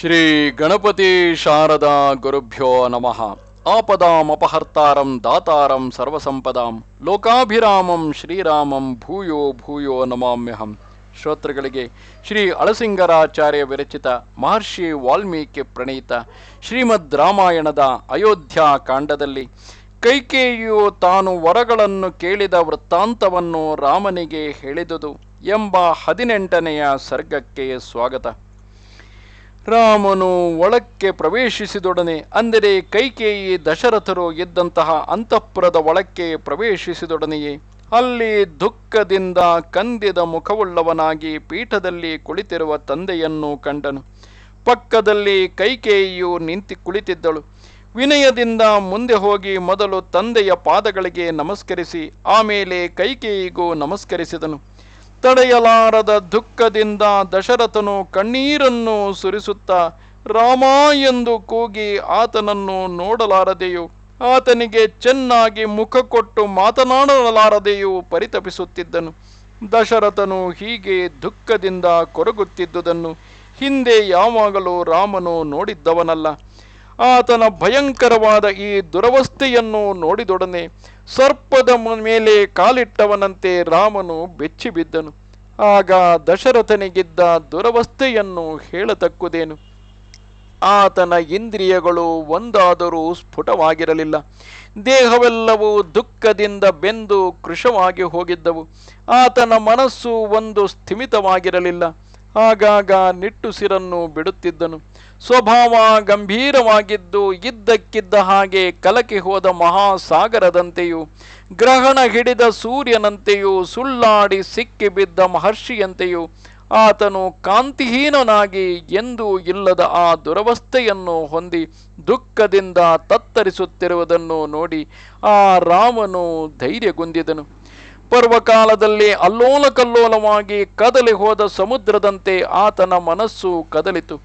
ಶ್ರೀ ಗಣಪತಿ ಶಾರದಾ ಗುರುಭ್ಯೋ ನಮಃ. ಆಪದಾಮಪಹರ್ತಾರಂ ದಾತಾರಂ ಸರ್ವಸಂಪದಾಂ. ಲೋಕಾಭಿರಾಮಂ ಶ್ರೀರಾಮಂ ಭೂಯೋ ಭೂಯೋ ನಮಾಮ್ಯಹಂ. ಶ್ರೋತೃಗಳಿಗೆ ಶ್ರೀ ಅಳಸಿಂಗರಾಚಾರ್ಯ ವಿರಚಿತ ಮಹರ್ಷಿ ವಾಲ್ಮೀಕಿ ಪ್ರಣೀತ ಶ್ರೀಮದ್ ರಾಮಾಯಣದ ಅಯೋಧ್ಯ ಕಾಂಡದಲ್ಲಿ ಕೈಕೇಯಿಯು ತಾನು ವರಗಳನ್ನು ಕೇಳಿದ ವೃತ್ತಾಂತವನ್ನು ರಾಮನಿಗೆ ಹೇಳಿದುದು ಎಂಬ ಹದಿನೆಂಟನೆಯ ಸರ್ಗಕ್ಕೆ ಸ್ವಾಗತ. ರಾಮನು ಒಳಕ್ಕೆ ಪ್ರವೇಶಿಸಿದೊಡನೆ, ಅಂದರೆ ಕೈಕೇಯಿ ದಶರಥರು ಇದ್ದಂತಹ ಅಂತಃಪುರದ ಒಳಕ್ಕೆ ಪ್ರವೇಶಿಸಿದೊಡನೆಯೇ, ಅಲ್ಲಿ ದುಃಖದಿಂದ ಕಂದಿದ ಮುಖವುಳ್ಳವನಾಗಿ ಪೀಠದಲ್ಲಿ ಕುಳಿತಿರುವ ತಂದೆಯನ್ನು ಕಂಡನು. ಪಕ್ಕದಲ್ಲಿ ಕೈಕೇಯಿಯು ನಿಂತಿ ಕುಳಿತಿದ್ದಳು. ವಿನಯದಿಂದ ಮುಂದೆ ಹೋಗಿ ಮೊದಲು ತಂದೆಯ ಪಾದಗಳಿಗೆ ನಮಸ್ಕರಿಸಿ, ಆಮೇಲೆ ಕೈಕೇಯಿಗೂ ನಮಸ್ಕರಿಸಿದನು. ತಡೆಯಲಾರದ ದುಃಖದಿಂದ ದಶರಥನು ಕಣ್ಣೀರನ್ನು ಸುರಿಸುತ್ತಾ, ರಾಮ ಎಂದು ಕೂಗಿ ಆತನನ್ನು ನೋಡಲಾರದೆಯೂ, ಆತನಿಗೆ ಚೆನ್ನಾಗಿ ಮುಖ ಕೊಟ್ಟು ಮಾತನಾಡಲಾರದೆಯೂ ಪರಿತಪಿಸುತ್ತಿದ್ದನು. ದಶರಥನು ಹೀಗೆ ದುಃಖದಿಂದ ಕೊರಗುತ್ತಿದ್ದುದನ್ನು ಹಿಂದೆ ಯಾವಾಗಲೂ ರಾಮನು ನೋಡಿದ್ದವನಲ್ಲ. ಆತನ ಭಯಂಕರವಾದ ಈ ದುರವಸ್ಥೆಯನ್ನು ನೋಡಿದೊಡನೆ ಸರ್ಪದ ಮೇಲೆ ಕಾಲಿಟ್ಟವನಂತೆ ರಾಮನು ಬೆಚ್ಚಿಬಿದ್ದನು ಆಗ ದಶರಥನಿಗಿದ್ದ ದುರವಸ್ಥೆಯನ್ನು ಹೇಳತಕ್ಕುದೇನು? ಆತನ ಇಂದ್ರಿಯಗಳು ಒಂದಾದರೂ ಸ್ಫುಟವಾಗಿರಲಿಲ್ಲ. ದೇಹವೆಲ್ಲವೂ ದುಃಖದಿಂದ ಬೆಂದು ಕೃಶವಾಗಿ ಹೋಗಿದ್ದವು. ಆತನ ಮನಸ್ಸು ಒಂದು ಸ್ಥಿಮಿತವಾಗಿರಲಿಲ್ಲ. ಆಗಾಗ ನಿಟ್ಟುಸಿರನ್ನು ಬಿಡುತ್ತಿದ್ದನು. ಸ್ವಭಾವ ಗಂಭೀರವಾಗಿದ್ದು ಇದ್ದಕ್ಕಿದ್ದ ಹಾಗೆ ಕಲಕಿ ಹೋದ ಮಹಾಸಾಗರದಂತೆಯೂ, ಗ್ರಹಣ ಹಿಡಿದ ಸೂರ್ಯನಂತೆಯೂ, ಸುಳ್ಳಾಡಿ ಸಿಕ್ಕಿಬಿದ್ದ ಮಹರ್ಷಿಯಂತೆಯೂ ಆತನು ಕಾಂತಿಹೀನನಾಗಿ ಎಂದೂ ಇಲ್ಲದ ಆ ದುರವಸ್ಥೆಯನ್ನು ಹೊಂದಿ ದುಃಖದಿಂದ ತತ್ತರಿಸುತ್ತಿರುವುದನ್ನು ನೋಡಿ ಆ ರಾಮನು ಧೈರ್ಯಗುಂದಿದನು ಪರ್ವಕಾಲದಲ್ಲಿ ಅಲ್ಲೋಲ ಕಲ್ಲೋಲವಾಗಿ ಕದಲಿ ಹೋದ ಸಮುದ್ರದಂತೆ ಆತನ ಮನಸ್ಸು ಕದಲಿತು.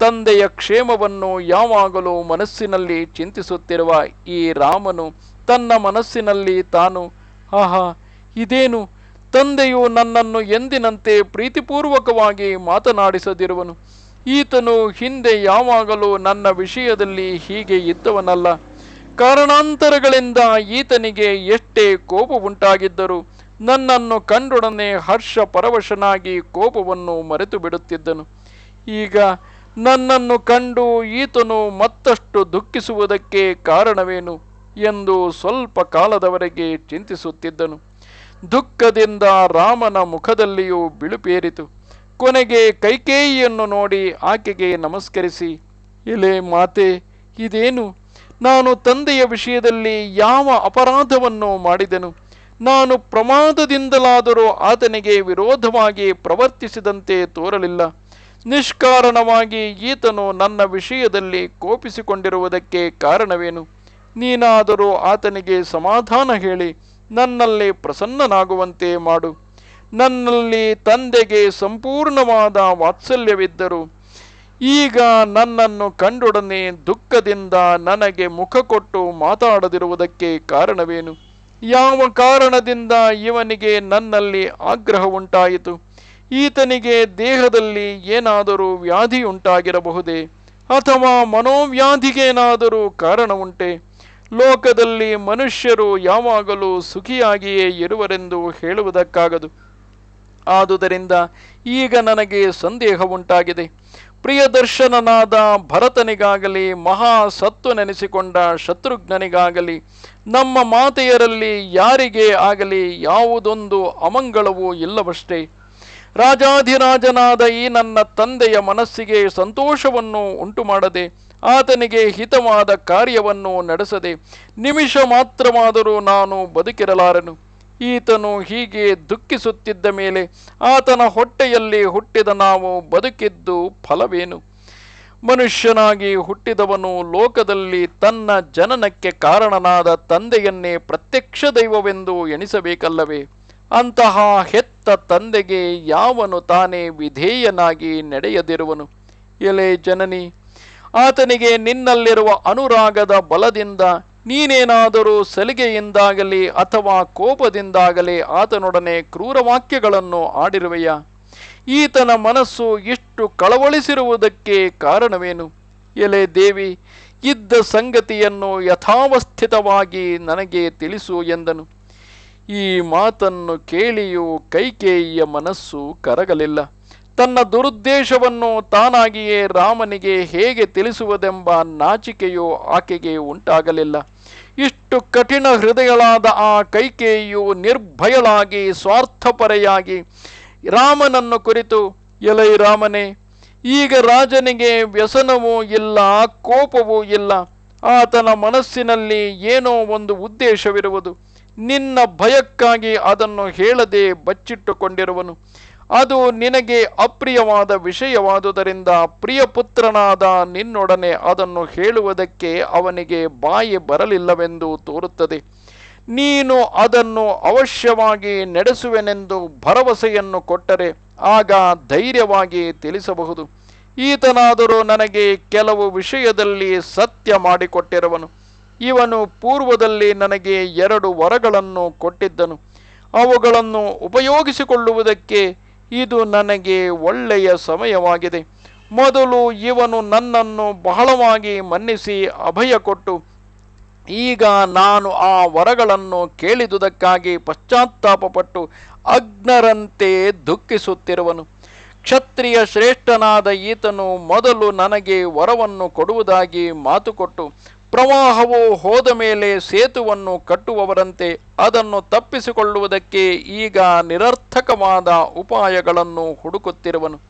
ತಂದೆಯ ಕ್ಷೇಮವನ್ನು ಯಾವಾಗಲೂ ಮನಸ್ಸಿನಲ್ಲಿ ಚಿಂತಿಸುತ್ತಿರುವ ಈ ರಾಮನು ತನ್ನ ಮನಸ್ಸಿನಲ್ಲಿ ತಾನು, ಆಹಾ, ಇದೇನು? ತಂದೆಯು ನನ್ನನ್ನು ಎಂದಿನಂತೆ ಪ್ರೀತಿಪೂರ್ವಕವಾಗಿ ಮಾತನಾಡಿಸದಿರುವನು. ಈತನು ಹಿಂದೆ ಯಾವಾಗಲೂ ನನ್ನ ವಿಷಯದಲ್ಲಿ ಹೀಗೆ ಇದ್ದವನಲ್ಲ. ಕಾರಣಾಂತರಗಳಿಂದ ಈತನಿಗೆ ಎಷ್ಟೇ ಕೋಪ ಉಂಟಾಗಿದ್ದರೂ ನನ್ನನ್ನು ಕಂಡೊಡನೆ ಹರ್ಷ ಪರವಶನಾಗಿ ಕೋಪವನ್ನು ಮರೆತು ಬಿಡುತ್ತಿದ್ದನು. ಈಗ ನನ್ನನ್ನು ಕಂಡು ಈತನು ಮತ್ತಷ್ಟು ದುಃಖಿಸುವುದಕ್ಕೆ ಕಾರಣವೇನು ಎಂದು ಸ್ವಲ್ಪ ಕಾಲದವರೆಗೆ ಚಿಂತಿಸುತ್ತಿದ್ದನು. ದುಃಖದಿಂದ ರಾಮನ ಮುಖದಲ್ಲಿಯೂ ಬಿಳುಪೇರಿತು. ಕೊನೆಗೆ ಕೈಕೇಯಿಯನ್ನು ನೋಡಿ ಆಕೆಗೆ ನಮಸ್ಕರಿಸಿ, ಎಲೆ ಮಾತೆ, ಇದೇನು? ನಾನು ತಂದೆಯ ವಿಷಯದಲ್ಲಿ ಯಾವ ಅಪರಾಧವನ್ನು ಮಾಡಿದೆನು? ನಾನು ಪ್ರಮಾದದಿಂದಲಾದರೂ ಆತನಿಗೆ ವಿರೋಧವಾಗಿ ಪ್ರವರ್ತಿಸಿದಂತೆ ತೋರಲಿಲ್ಲ. ನಿಷ್ಕಾರಣವಾಗಿ ಈತನು ನನ್ನ ವಿಷಯದಲ್ಲಿ ಕೋಪಿಸಿಕೊಂಡಿರುವುದಕ್ಕೆ ಕಾರಣವೇನು? ನೀನಾದರೂ ಆತನಿಗೆ ಸಮಾಧಾನ ಹೇಳಿ, ನನ್ನಲ್ಲಿ ಪ್ರಸನ್ನನಾಗುವಂತೆ ಮಾಡು. ನನ್ನಲ್ಲಿ ತಂದೆಗೆ ಸಂಪೂರ್ಣವಾದ ವಾತ್ಸಲ್ಯವಿದ್ದರು ಈಗ ನನ್ನನ್ನು ಕಂಡೊಡನೆ ದುಃಖದಿಂದ ನನಗೆ ಮುಖ ಕೊಟ್ಟು ಮಾತಾಡದಿರುವುದಕ್ಕೆ ಕಾರಣವೇನು? ಯಾವ ಕಾರಣದಿಂದ ಇವನಿಗೆ ನನ್ನಲ್ಲಿ ಆಗ್ರಹ ಉಂಟಾಯಿತು? ಈತನಿಗೆ ದೇಹದಲ್ಲಿ ಏನಾದರೂ ವ್ಯಾಧಿ ಉಂಟಾಗಿರಬಹುದೇ? ಅಥವಾ ಮನೋವ್ಯಾಧಿಗೇನಾದರೂ ಕಾರಣ ಉಂಟೆ? ಲೋಕದಲ್ಲಿ ಮನುಷ್ಯರು ಯಾವಾಗಲೂ ಸುಖಿಯಾಗಿಯೇ ಇರುವರೆಂದು ಹೇಳುವುದಕ್ಕಾಗದು. ಆದುದರಿಂದ ಈಗ ನನಗೆ ಸಂದೇಹ ಉಂಟಾಗಿದೆ. ಪ್ರಿಯದರ್ಶನನಾದ ಭರತನಿಗಾಗಲಿ, ಮಹಾ ಸತ್ತು ನೆನೆಸಿಕೊಂಡ ಶತ್ರುಘ್ನನಿಗಾಗಲಿ, ನಮ್ಮ ಮಾತೆಯರಲ್ಲಿ ಯಾರಿಗೆ ಆಗಲಿ ಯಾವುದೊಂದು ಅಮಂಗಳವೂ ಇಲ್ಲವಷ್ಟೇ. ರಾಜಾಧಿರಾಜನಾದ ಈ ನನ್ನ ತಂದೆಯ ಮನಸ್ಸಿಗೆ ಸಂತೋಷವನ್ನು ಉಂಟು ಮಾಡದೆ ಆತನಿಗೆ ಹಿತವಾದ ಕಾರ್ಯವನ್ನು ನಡೆಸದೆ, ನಿಮಿಷ ಮಾತ್ರವಾದರೂ ನಾನು ಬದುಕಿರಲಾರನು. ಈತನು ಹೀಗೆ ದುಃಖಿಸುತ್ತಿದ್ದ ಮೇಲೆ ಆತನ ಹೊಟ್ಟೆಯಲ್ಲಿ ಹುಟ್ಟಿದ ನಾವು ಬದುಕಿದ್ದು ಫಲವೇನು? ಮನುಷ್ಯನಾಗಿ ಹುಟ್ಟಿದವನು ಲೋಕದಲ್ಲಿ ತನ್ನ ಜನನಕ್ಕೆ ಕಾರಣನಾದ ತಂದೆಯನ್ನೇ ಪ್ರತ್ಯಕ್ಷ ದೈವವೆಂದು ಎಣಿಸಬೇಕಲ್ಲವೇ? ಅಂತಹ ಹೆತ್ತ ತಂದೆಗೆ ಯಾವನು ತಾನೇ ವಿಧೇಯನಾಗಿ ನಡೆಯದಿರುವನು? ಎಲೆ ಜನನಿ, ಆತನಿಗೆ ನಿನ್ನಲ್ಲಿರುವ ಅನುರಾಗದ ಬಲದಿಂದ ನೀನೇನಾದರೂ ಸಲಿಗೆಯಿಂದಾಗಲಿ ಅಥವಾ ಕೋಪದಿಂದಾಗಲಿ ಆತನೊಡನೆ ಕ್ರೂರ ವಾಕ್ಯಗಳನ್ನು ಆಡಿರುವೆಯಾ? ಈತನ ಮನಸ್ಸು ಇಷ್ಟು ಕಳವಳಿಸಿರುವುದಕ್ಕೆ ಕಾರಣವೇನು? ಎಲೆ ದೇವಿ, ಇದ್ದ ಸಂಗತಿಯನ್ನು ಯಥಾವಸ್ಥಿತವಾಗಿ ನನಗೆ ತಿಳಿಸು ಎಂದನು. ಈ ಮಾತನ್ನು ಕೇಳಿಯೂ ಕೈಕೇಯಿಯ ಮನಸ್ಸು ಕರಗಲಿಲ್ಲ. ತನ್ನ ದುರುದ್ದೇಶವನ್ನು ತಾನಾಗಿಯೇ ರಾಮನಿಗೆ ಹೇಗೆ ತಿಳಿಸುವುದೆಂಬ ನಾಚಿಕೆಯು ಆಕೆಗೆ ಉಂಟಾಗಲಿಲ್ಲ. ಇಷ್ಟು ಕಠಿಣ ಹೃದಯಗಳಾದ ಆ ಕೈಕೇಯಿಯು ನಿರ್ಭಯಳಾಗಿ, ಸ್ವಾರ್ಥಪರೆಯಾಗಿ ರಾಮನನ್ನು ಕುರಿತು, ಎಲೈ ರಾಮನೇ, ಈಗ ರಾಜನಿಗೆ ವ್ಯಸನವೂ ಇಲ್ಲ, ಕೋಪವೂ ಇಲ್ಲ. ಆತನ ಮನಸ್ಸಿನಲ್ಲಿ ಏನೋ ಒಂದು ಉದ್ದೇಶವಿರುವುದು. ನಿನ್ನ ಭಯಕ್ಕಾಗಿ ಅದನ್ನು ಹೇಳದೆ ಬಚ್ಚಿಟ್ಟುಕೊಂಡಿರುವನು. ಅದು ನಿನಗೆ ಅಪ್ರಿಯವಾದ ವಿಷಯವಾದುದರಿಂದ ಪ್ರಿಯಪುತ್ರನಾದ ನಿನ್ನೊಡನೆ ಅದನ್ನು ಹೇಳುವುದಕ್ಕೆ ಅವನಿಗೆ ಬಾಯಿ ಬರಲಿಲ್ಲವೆಂದು ತೋರುತ್ತದೆ. ನೀನು ಅದನ್ನು ಅವಶ್ಯವಾಗಿ ನಡೆಸುವೆನೆಂದು ಭರವಸೆಯನ್ನು ಕೊಟ್ಟರೆ ಆಗ ಧೈರ್ಯವಾಗಿ ತಿಳಿಸಬಹುದು. ಈತನಾದರೂ ನನಗೆ ಕೆಲವು ವಿಷಯದಲ್ಲಿ ಸತ್ಯ ಮಾಡಿಕೊಟ್ಟಿರುವನು. ಇವನು ಪೂರ್ವದಲ್ಲಿ ನನಗೆ ಎರಡು ವರಗಳನ್ನು ಕೊಟ್ಟಿದ್ದನು. ಅವುಗಳನ್ನು ಉಪಯೋಗಿಸಿಕೊಳ್ಳುವುದಕ್ಕೆ ಇದು ನನಗೆ ಒಳ್ಳೆಯ ಸಮಯವಾಗಿದೆ. ಮೊದಲು ಇವನು ನನ್ನನ್ನು ಬಹಳವಾಗಿ ಮನ್ನಿಸಿ ಅಭಯ ಕೊಟ್ಟು, ಈಗ ನಾನು ಆ ವರಗಳನ್ನು ಕೇಳಿದುದಕ್ಕಾಗಿ ಪಶ್ಚಾತ್ತಾಪಪಟ್ಟು ಅಗ್ನರಂತೆ ದುಃಖಿಸುತ್ತಿರುವನು. ಕ್ಷತ್ರಿಯ ಶ್ರೇಷ್ಠನಾದ ಈತನು ಮೊದಲು ನನಗೆ ವರವನ್ನು ಕೊಡುವುದಾಗಿ ಮಾತು ಕೊಟ್ಟು ಪ್ರವಾಹವು ಹೋದ ಮೇಲೆ ಸೇತುವನ್ನು ಕಟ್ಟುವವರಂತೆ ಅದನ್ನು ತಪ್ಪಿಸಿಕೊಳ್ಳುವುದಕ್ಕೆ ಈಗ ನಿರರ್ಥಕವಾದ ಉಪಾಯಗಳನ್ನು ಹುಡುಕುತ್ತಿರುವನು.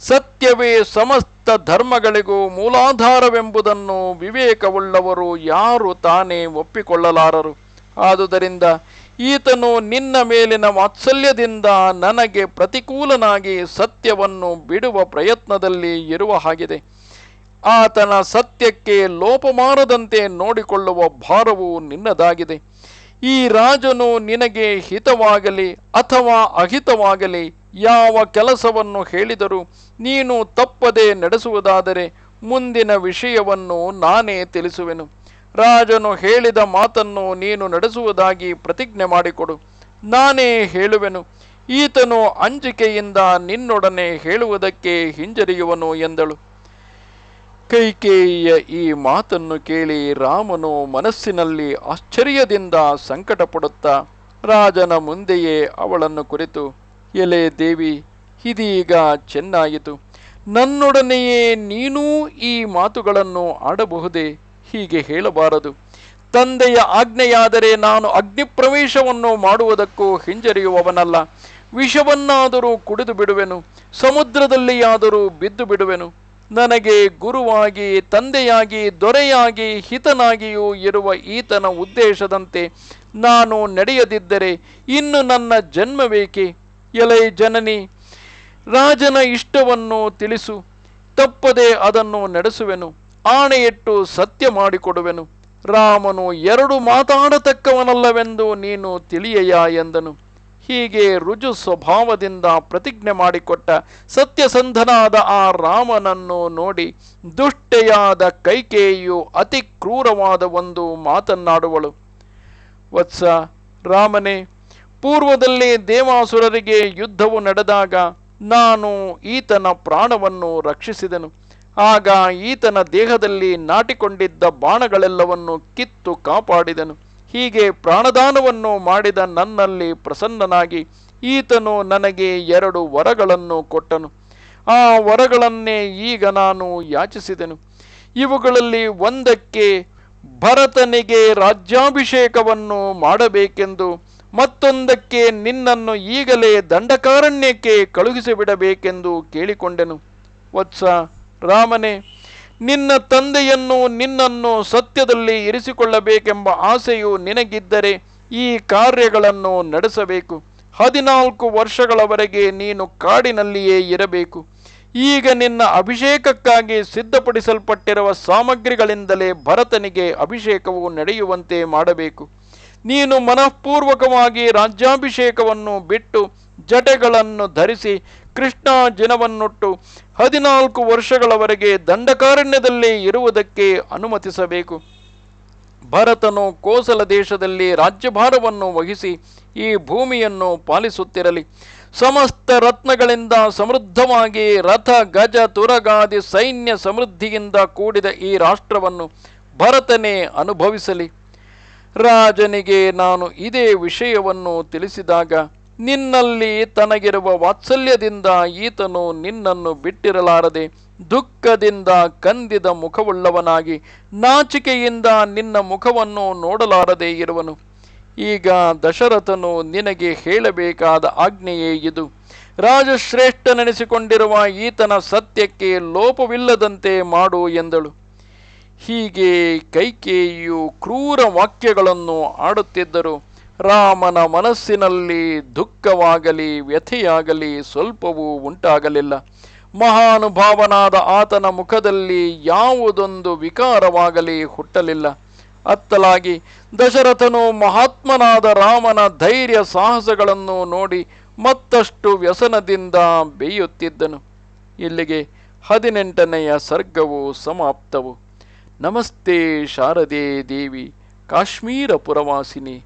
ಸತ್ಯವೇ ಸಮಸ್ತ ಧರ್ಮಗಳಿಗೂ ಮೂಲಾಧಾರವೆಂಬುದನ್ನು ವಿವೇಕವುಳ್ಳವರು ಯಾರು ತಾನೇ ಒಪ್ಪಿಕೊಳ್ಳಲಾರರು. ಆದುದರಿಂದ ಈತನು ನಿನ್ನ ಮೇಲಿನ ವಾತ್ಸಲ್ಯದಿಂದ ನನಗೆ ಪ್ರತಿಕೂಲನಾಗಿ ಸತ್ಯವನ್ನು ಬಿಡುವ ಪ್ರಯತ್ನದಲ್ಲಿ ಇರುವ ಹಾಗಿದೆ. ಆತನ ಸತ್ಯಕ್ಕೆ ಲೋಪಮಾರದಂತೆ ನೋಡಿಕೊಳ್ಳುವ ಭಾರವು ನಿನ್ನದಾಗಿದೆ. ಈ ರಾಜನು ನಿನಗೆ ಹಿತವಾಗಲಿ ಅಥವಾ ಅಹಿತವಾಗಲಿ ಯಾವ ಕೆಲಸವನ್ನು ಹೇಳಿದರೂ ನೀನು ತಪ್ಪದೆ ನಡೆಸುವುದಾದರೆ ಮುಂದಿನ ವಿಷಯವನ್ನು ನಾನೇ ತಿಳಿಸುವೆನು. ರಾಜನು ಹೇಳಿದ ಮಾತನ್ನು ನೀನು ನಡೆಸುವುದಾಗಿ ಪ್ರತಿಜ್ಞೆ ಮಾಡಿಕೊಡು. ನಾನೇ ಹೇಳುವೆನು, ಈತನು ಅಂಜಿಕೆಯಿಂದ ನಿನ್ನೊಡನೆ ಹೇಳುವುದಕ್ಕೆ ಹಿಂಜರಿಯುವನು ಎಂದಳು. ಕೈಕೇಯಿಯ ಈ ಮಾತನ್ನು ಕೇಳಿ ರಾಮನು ಮನಸ್ಸಿನಲ್ಲಿ ಆಶ್ಚರ್ಯದಿಂದ ಸಂಕಟಪಡುತ್ತಾ ರಾಜನ ಮುಂದೆಯೇ ಅವಳನ್ನು ಕುರಿತು, ಎಲೆ ದೇವಿ, ಇದೀಗ ಚೆನ್ನಾಯಿತು. ನನ್ನೊಡನೆಯೇ ನೀನೂ ಈ ಮಾತುಗಳನ್ನು ಆಡಬಹುದೇ? ಹೀಗೆ ಹೇಳಬಾರದು. ತಂದೆಯ ಆಜ್ಞೆಯಾದರೆ ನಾನು ಅಗ್ನಿಪ್ರವೇಶವನ್ನು ಮಾಡುವುದಕ್ಕೂ ಹಿಂಜರಿಯುವವನಲ್ಲ. ವಿಷವನ್ನಾದರೂ ಕುಡಿದು ಬಿಡುವೆನು. ಸಮುದ್ರದಲ್ಲಿಯಾದರೂ ಬಿದ್ದು ಬಿಡುವೆನು. ನನಗೆ ಗುರುವಾಗಿ, ತಂದೆಯಾಗಿ, ದೊರೆಯಾಗಿ, ಹಿತನಾಗಿಯೂ ಇರುವ ಈತನ ಉದ್ದೇಶದಂತೆ ನಾನು ನಡೆಯದಿದ್ದರೆ ಇನ್ನು ನನ್ನ ಜನ್ಮವೇಕೆ? ಎಲೈ ಜನನಿ, ರಾಜನ ಇಷ್ಟವನ್ನು ತಿಳಿಸು. ತಪ್ಪದೆ ಅದನ್ನು ನಡೆಸುವೆನು. ಆಣೆಯಿಟ್ಟು ಸತ್ಯ ಮಾಡಿಕೊಡುವೆನು. ರಾಮನು ಎರಡು ಮಾತಾಡತಕ್ಕವನಲ್ಲವೆಂದು ನೀನು ತಿಳಿಯೆಯ ಎಂದನು. ಹೀಗೆ ರುಜು ಸ್ವಭಾವದಿಂದ ಪ್ರತಿಜ್ಞೆ ಮಾಡಿಕೊಟ್ಟ ಸತ್ಯಸಂಧನಾದ ಆ ರಾಮನನ್ನು ನೋಡಿ ದುಷ್ಟೆಯಾದ ಕೈಕೇಯು ಅತಿ ಕ್ರೂರವಾದ ಒಂದು ಮಾತನ್ನಾಡುವಳು. ವತ್ಸ ರಾಮನೇ, ಪೂರ್ವದಲ್ಲಿ ದೇವಾಸುರರಿಗೆ ಯುದ್ಧವು ನಡೆದಾಗ ನಾನು ಈತನ ಪ್ರಾಣವನ್ನು ರಕ್ಷಿಸಿದನು. ಆಗ ಈತನ ದೇಹದಲ್ಲಿ ನಾಟಿಕೊಂಡಿದ್ದ ಬಾಣಗಳೆಲ್ಲವನ್ನು ಕಿತ್ತು ಕಾಪಾಡಿದನು. ಹೀಗೆ ಪ್ರಾಣದಾನವನ್ನು ಮಾಡಿದ ನನ್ನಲ್ಲಿ ಪ್ರಸನ್ನನಾಗಿ ಈತನು ನನಗೆ ಎರಡು ವರಗಳನ್ನು ಕೊಟ್ಟನು. ಆ ವರಗಳನ್ನೇ ಈಗ ನಾನು ಯಾಚಿಸಿದೆನು. ಇವುಗಳಲ್ಲಿ ಒಂದಕ್ಕೆ ಭರತನಿಗೆ ರಾಜ್ಯಾಭಿಷೇಕವನ್ನು ಮಾಡಬೇಕೆಂದು, ಮತ್ತೊಂದಕ್ಕೆ ನಿನ್ನನ್ನು ಈಗಲೇ ದಂಡಕಾರಣ್ಯಕ್ಕೆ ಕಳುಹಿಸಿಬಿಡಬೇಕೆಂದು ಕೇಳಿಕೊಂಡೆನು. ವತ್ಸ ರಾಮನೇ ನಿನ್ನ ತಂದೆಯನ್ನು ನಿನ್ನನ್ನು ಸತ್ಯದಲ್ಲಿ ಇರಿಸಿಕೊಳ್ಳಬೇಕೆಂಬ ಆಸೆಯು ನಿನಗಿದ್ದರೆ ಈ ಕಾರ್ಯಗಳನ್ನು ನಡೆಸಬೇಕು. ಹದಿನಾಲ್ಕು ವರ್ಷಗಳವರೆಗೆ ನೀನು ಕಾಡಿನಲ್ಲಿಯೇ ಇರಬೇಕು. ಈಗ ನಿನ್ನ ಅಭಿಷೇಕಕ್ಕಾಗಿ ಸಿದ್ಧಪಡಿಸಲ್ಪಟ್ಟಿರುವ ಸಾಮಗ್ರಿಗಳಿಂದಲೇ ಭರತನಿಗೆ ಅಭಿಷೇಕವು ನಡೆಯುವಂತೆ ಮಾಡಬೇಕು. ನೀನು ಮನಃಪೂರ್ವಕವಾಗಿ ರಾಜ್ಯಾಭಿಷೇಕವನ್ನು ಬಿಟ್ಟು ಜಟೆಗಳನ್ನು ಧರಿಸಿ ಕೃಷ್ಣ ಜಿನವನ್ನುಟ್ಟು ಹದಿನಾಲ್ಕು ವರ್ಷಗಳವರೆಗೆ ದಂಡಕಾರಣ್ಯದಲ್ಲಿ ಇರುವುದಕ್ಕೆ ಅನುಮತಿಸಬೇಕು. ಭರತನು ಕೋಸಲ ದೇಶದಲ್ಲಿ ರಾಜ್ಯಭಾರವನ್ನು ವಹಿಸಿ ಈ ಭೂಮಿಯನ್ನು ಪಾಲಿಸುತ್ತಿರಲಿ. ಸಮಸ್ತ ರತ್ನಗಳಿಂದ ಸಮೃದ್ಧವಾಗಿ ರಥ, ಗಜ, ತುರಗಾದಿ ಸೈನ್ಯ ಸಮೃದ್ಧಿಯಿಂದ ಕೂಡಿದ ಈ ರಾಷ್ಟ್ರವನ್ನು ಭರತನೇ ಅನುಭವಿಸಲಿ. ರಾಜನಿಗೆ ನಾನು ಇದೇ ವಿಷಯವನ್ನು ತಿಳಿಸಿದಾಗ ನಿನ್ನಲ್ಲಿ ತನಗಿರುವ ವಾತ್ಸಲ್ಯದಿಂದ ಈತನು ನಿನ್ನನ್ನು ಬಿಟ್ಟಿರಲಾರದೆ ದುಃಖದಿಂದ ಕಂದಿದ ಮುಖವುಳ್ಳವನಾಗಿ ನಾಚಿಕೆಯಿಂದ ನಿನ್ನ ಮುಖವನ್ನು ನೋಡಲಾರದೆ ಇರುವನು. ಈಗ ದಶರಥನು ನಿನಗೆ ಹೇಳಬೇಕಾದ ಆಜ್ಞೆಯೇ ಇದು. ರಾಜಶ್ರೇಷ್ಠನೆನಿಸಿಕೊಂಡಿರುವ ಈತನ ಸತ್ಯಕ್ಕೆ ಲೋಪವಿಲ್ಲದಂತೆ ಮಾಡು ಎಂದಳು. ಹೀಗೆ ಕೈಕೇಯಿಯು ಕ್ರೂರ ವಾಕ್ಯಗಳನ್ನು ಆಡುತ್ತಿದ್ದರು. ರಾಮನ ಮನಸ್ಸಿನಲ್ಲಿ ದುಃಖವಾಗಲಿ, ವ್ಯಥೆಯಾಗಲಿ ಸ್ವಲ್ಪವೂ ಉಂಟಾಗಲಿಲ್ಲ. ಮಹಾನುಭಾವನಾದ ಆತನ ಮುಖದಲ್ಲಿ ಯಾವುದೊಂದು ವಿಕಾರವಾಗಲಿ ಹುಟ್ಟಲಿಲ್ಲ. ಅತ್ತಲಾಗಿ, ದಶರಥನು ಮಹಾತ್ಮನಾದ ರಾಮನ ಧೈರ್ಯ ಸಾಹಸಗಳನ್ನು ನೋಡಿ ಮತ್ತಷ್ಟು ವ್ಯಸನದಿಂದ ಬೇಯುತ್ತಿದ್ದನು. ಇಲ್ಲಿಗೆ ಹದಿನೆಂಟನೆಯ ಸರ್ಗವು ಸಮಾಪ್ತವು. ನಮಸ್ತೆ ಶಾರದೆ ದೇವಿ, ಕಾಶ್ಮೀರ ಪುರವಾಸಿನಿ.